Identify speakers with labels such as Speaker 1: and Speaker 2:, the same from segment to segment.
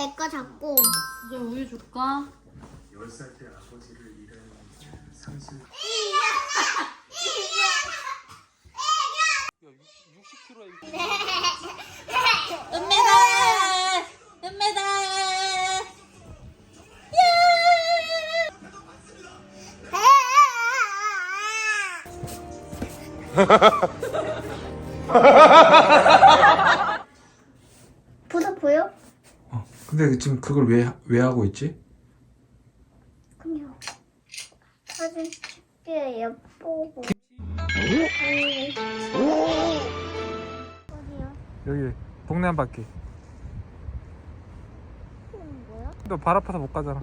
Speaker 1: 먹어.
Speaker 2: 10살 때 아버지를 잃은 상실
Speaker 1: 은메달! 은메달!
Speaker 3: 보다 보여?
Speaker 2: 어, 근데 지금 그걸 왜, 왜 하고 있지?
Speaker 3: 그냥 사진 찍기 예쁘고 어디요?
Speaker 2: 여기 동네 한 바퀴
Speaker 3: 뭐야?
Speaker 2: 너 발 아파서 못 가잖아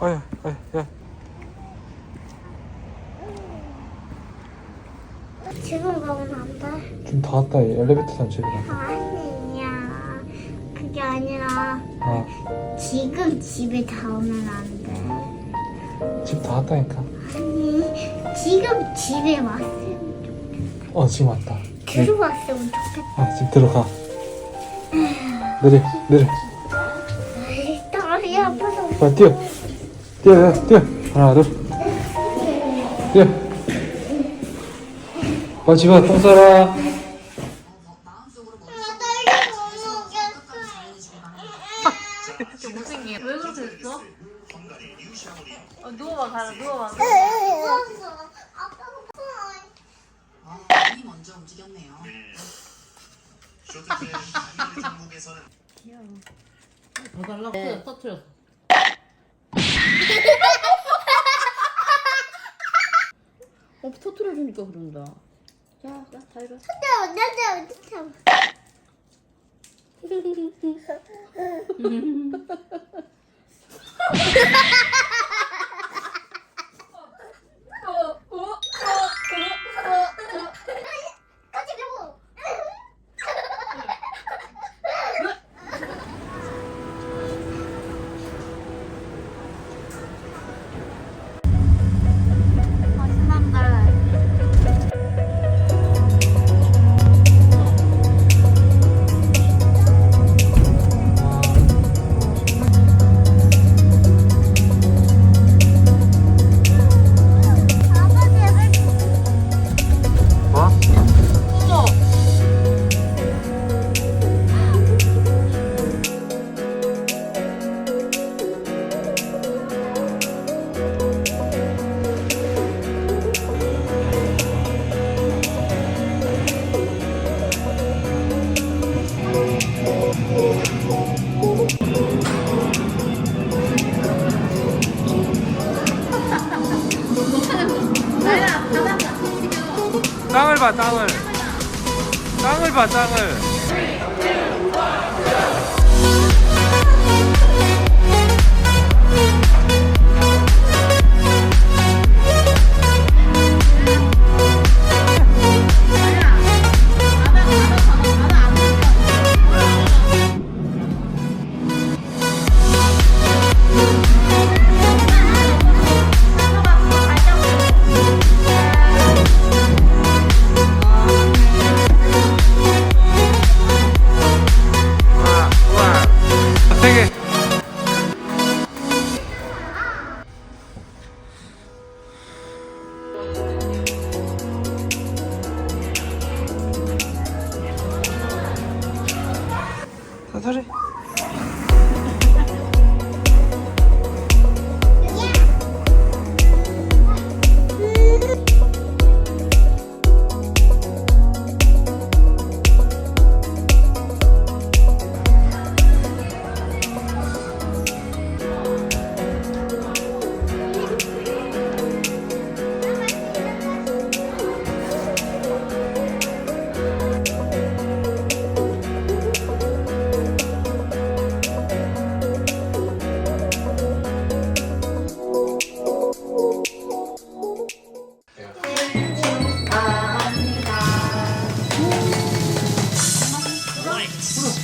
Speaker 2: 어야 어야 야
Speaker 3: 지금 가면 안 돼?
Speaker 2: 지금 다 왔다 엘리베이터 탄 집이랑
Speaker 3: 아니야. 그게 아니라
Speaker 2: 아집
Speaker 3: 지금 집에 다 오면 안 돼.
Speaker 2: 다 왔다니까.
Speaker 3: 아니 지금 집에 왔으면
Speaker 2: 어 지금 왔다.
Speaker 3: 들어왔으면 좋겠다.
Speaker 2: 아 지금 들어가. 내려 내려.
Speaker 3: 다리 아파서
Speaker 2: 빨리 뛰어. 뛰어 뛰어. 하나 둘. 뛰어 집에 똥 싸라.
Speaker 1: 어, 터트려주니까 그런다. 자, 자, 다 이거.
Speaker 2: 뭐? 봐 땅을. 땅을 봐 땅을 music,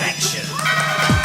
Speaker 4: action.